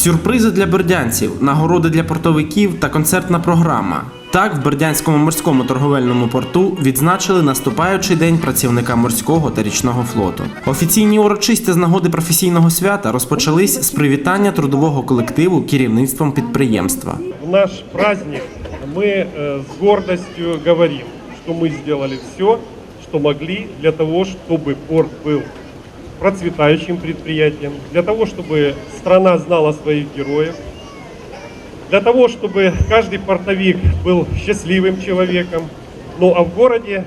Сюрпризи для бердянців, нагороди для портовиків та концертна програма. Так, в Бердянському морському торговельному порту відзначили наступаючий день працівника морського та річного флоту. Офіційні урочисті з нагоди професійного свята розпочались з привітання трудового колективу керівництвом підприємства. В наш праздник мы э, с гордостью говорим, что мы сделали все, что могли для того, чтобы порт был процветающим предприятием, для того, чтобы страна знала своих героев, для того, чтобы каждый портовик был счастливым человеком. Ну а в городе,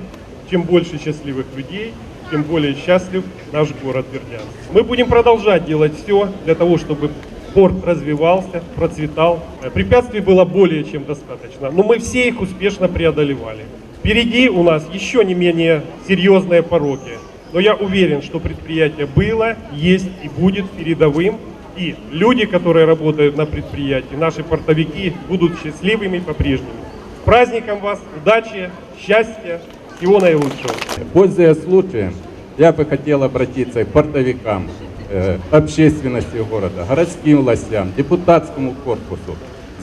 чем больше счастливых людей, тем более счастлив наш город Бердянск. Мы будем продолжать делать все для того, чтобы порт развивался, процветал. Препятствий было более чем достаточно, но мы все их успешно преодолевали. Впереди у нас еще не менее серьезные пороги. Но я уверен, что предприятие было, есть и будет передовым. И люди, которые работают на предприятии, наши портовики, будут счастливыми по-прежнему. С праздником вас, удачи, счастья, всего наилучшего. Пользуясь случаем, я бы хотел обратиться к портовикам, э, общественности города, городским властям, депутатскому корпусу.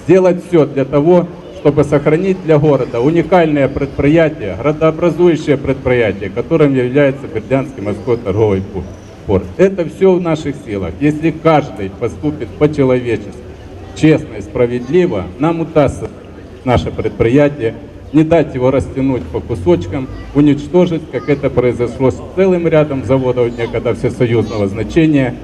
Сделать все для того, чтобы сохранить для города уникальное предприятие, градообразующее предприятие, которым является Бердянский морской торговый порт. Это все в наших силах. Если каждый поступит по-человечески, честно и справедливо, нам удастся наше предприятие, не дать его растянуть по кусочкам, уничтожить, как это произошло с целым рядом заводов некогда всесоюзного значения,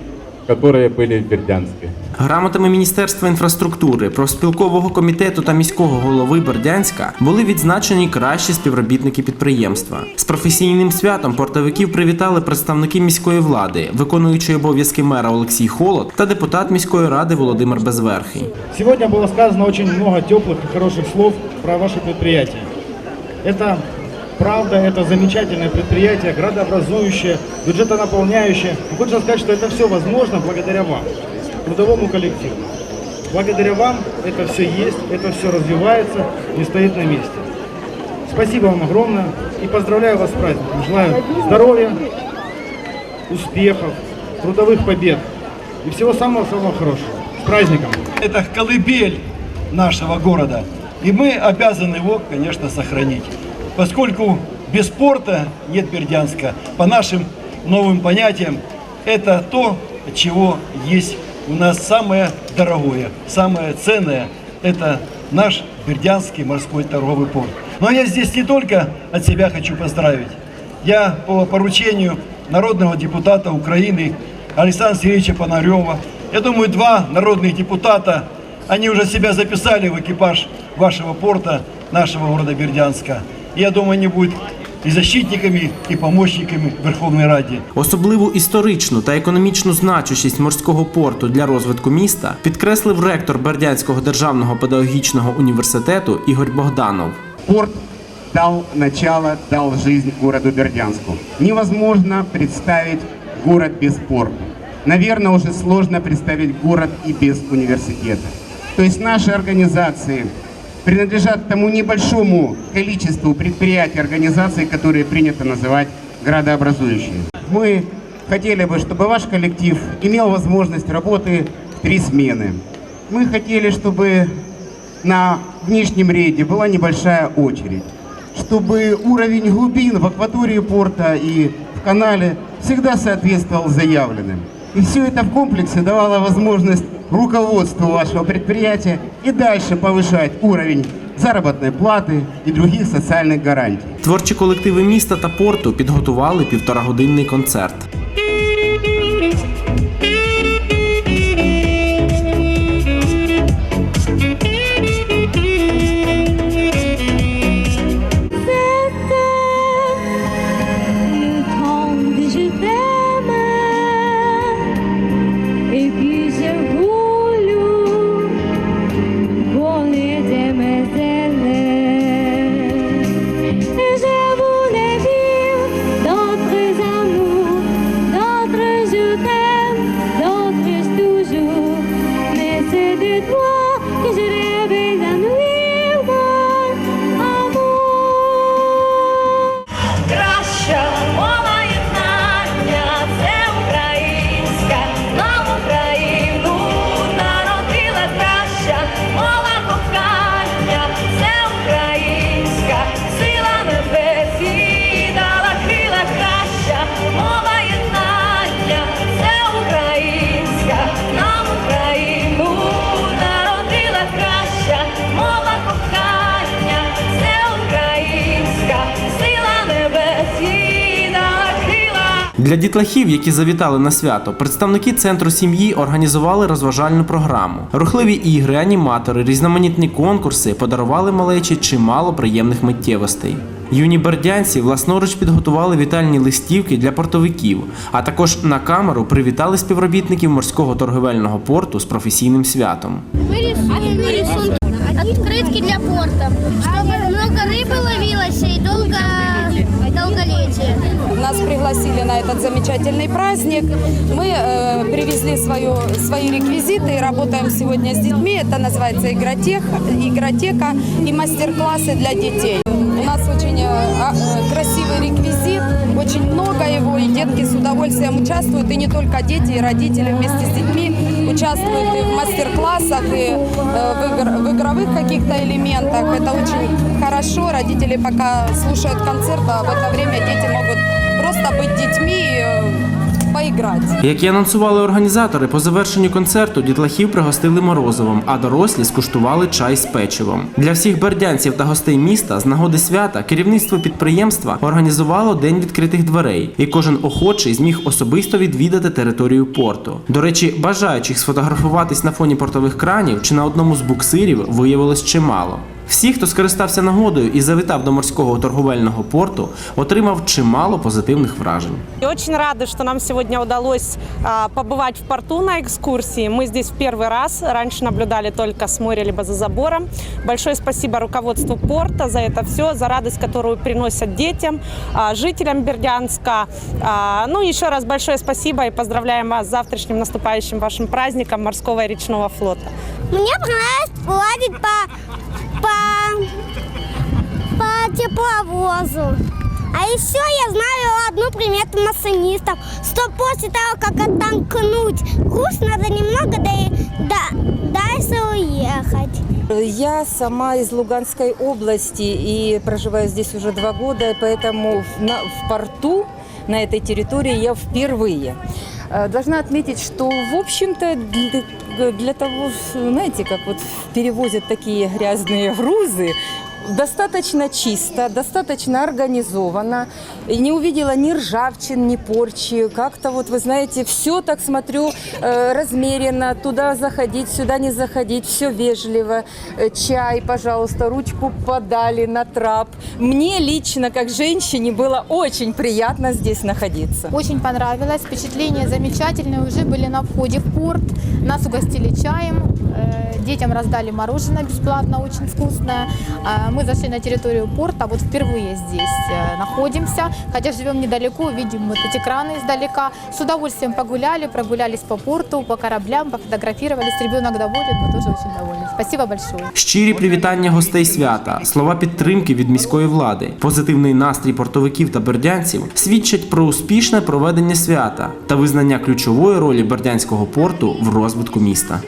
которые были в Бердянске. Грамотами Міністерства інфраструктури, профспілкового комітету та міського голови Бердянська були відзначені кращі співробітники підприємства. З професійним святом портовиків привітали представники міської влади, виконуючий обов'язки мера Олексій Холод та депутат міської ради Володимир Безверхий. Сегодня было сказано очень много теплых и хороших слов про ваше предприятие. Это правда, это замечательное предприятие, градообразующее, бюджетонаполняющее. Но Хочется сказать, что это все возможно благодаря вам, трудовому коллективу. Благодаря вам это все есть, это все развивается, не стоит на месте. Спасибо вам огромное и поздравляю вас с праздником. Желаю здоровья, успехов, трудовых побед и всего самого-самого хорошего. С праздником! Это колыбель нашего города. И мы обязаны его, конечно, сохранить. Поскольку без спорта нет Бердянска, по нашим новым понятиям, это то, чего есть у нас самое дорогое, самое ценное. Это наш Бердянский морской торговый порт. Но я здесь не только от себя хочу поздравить. Я по поручению народного депутата Украины Александра Сергеевича Панарева, я думаю, два народных депутата, они уже себя записали в экипаж вашего порта, нашего города Бердянска. Я думаю, они будут и защитниками, и помощниками в Верховной Раде. Особливу історичну та економічну значущість морського порту для розвитку міста підкреслив ректор Бердянського державного педагогічного університету Ігор Богданов. Порт дал начало, дал жизнь городу Бердянску. Невозможно представить город без порта. Наверное, уже сложно представить город и без университета. То есть наши организации принадлежат тому небольшому количеству предприятий, организаций, которые принято называть градообразующие. Мы хотели бы, чтобы ваш коллектив имел возможность работы в три смены. Мы хотели, чтобы на внешнем рейде была небольшая очередь, чтобы уровень глубин в акватории порта и в канале всегда соответствовал заявленным. И все это в комплексе давало возможность руководству вашего предприятия и дальше повышать уровень заработной платы и других социальных гарантий. Творчі колективи міста та порту підготували півторагодинний концерт. Для дітлахів, які завітали на свято, представники центру сім'ї організували розважальну програму. Рухливі ігри, аніматори, різноманітні конкурси подарували малечі чимало приємних миттєвостей. Юні бердянці власноруч підготували вітальні листівки для портовиків, а також на камеру привітали співробітників морського торговельного порту з професійним святом. Мы рисуем рисунки, открытки для порта, чтобы много рыбы ловилось Пригласили на этот замечательный праздник. Мы э, привезли свою, свои реквизиты и работаем сегодня с детьми. Это называется игротека, игротека и мастер-классы для детей. У нас очень э, а, э, красивый реквизит, очень много его, и детки с удовольствием участвуют. И не только дети, и родители вместе с детьми участвуют и в мастер-классах, и э, в, игр- в игровых каких-то элементах. Это очень хорошо. Родители пока слушают концерт, а в это время дети могут просто быть детьми и э. Як і анонсували організатори, по завершенню концерту дітлахів пригостили морозивом, а дорослі скуштували чай з печивом. Для всіх бердянців та гостей міста з нагоди свята керівництво підприємства організувало день відкритих дверей, і кожен охочий зміг особисто відвідати територію порту. До речі, бажаючих сфотографуватись на фоні портових кранів чи на одному з буксирів виявилось чимало. Всі, хто скористався нагодою і завітав до морського торговельного порту, отримав чимало позитивних вражень. И Очень рады, что нам сегодня удалось а, побывать в порту на экскурсии. Мы здесь в первый раз. Раньше наблюдали только с моря либо за забором. Большое спасибо руководству порта за это все, за радость, которую приносят детям, а, жителям Бердянска. А, Ну, еще раз большое спасибо и поздравляем вас с завтрашним наступающим вашим праздником морского и речного флота. Мне понравилось плавать по, по, по тепловозу. А еще я знаю одну примету массонистов, что после того, как оттолкнуть груз, надо немного да, да, дальше уехать. Я сама из Луганской области и проживаю здесь уже два года, поэтому в, на- в порту на этой территории я впервые. Э, Должна отметить, что, в общем-то, для, для того, знаете, как вот перевозят такие грязные грузы, достаточно чисто, достаточно организованно. Не увидела ни ржавчин, ни порчи. Как-то вот, вы знаете, все так смотрю э, размеренно. Туда заходить, сюда не заходить. Все вежливо. Э, чай, пожалуйста, ручку подали на трап. Мне лично, как женщине, было очень приятно здесь находиться. Очень понравилось, впечатления замечательные, уже были на входе в порт, нас угостили чаем, э, детям раздали мороженое бесплатно, очень вкусное. А Мы зашли на территорию порта, вот впервые здесь э, находимся, хотя живем недалеко, видим вот эти краны издалека. С удовольствием погуляли, прогулялись по порту, по кораблям, пофотографировались, ребенок доволен, мы тоже очень довольны. Спасибо большое. Щирі привітання гостей свята, слова підтримки від міської влади, позитивний настрій портовиків та бердянців свідчать про успішне проведення свята та визнання ключової ролі бердянського порту в розвитку міста.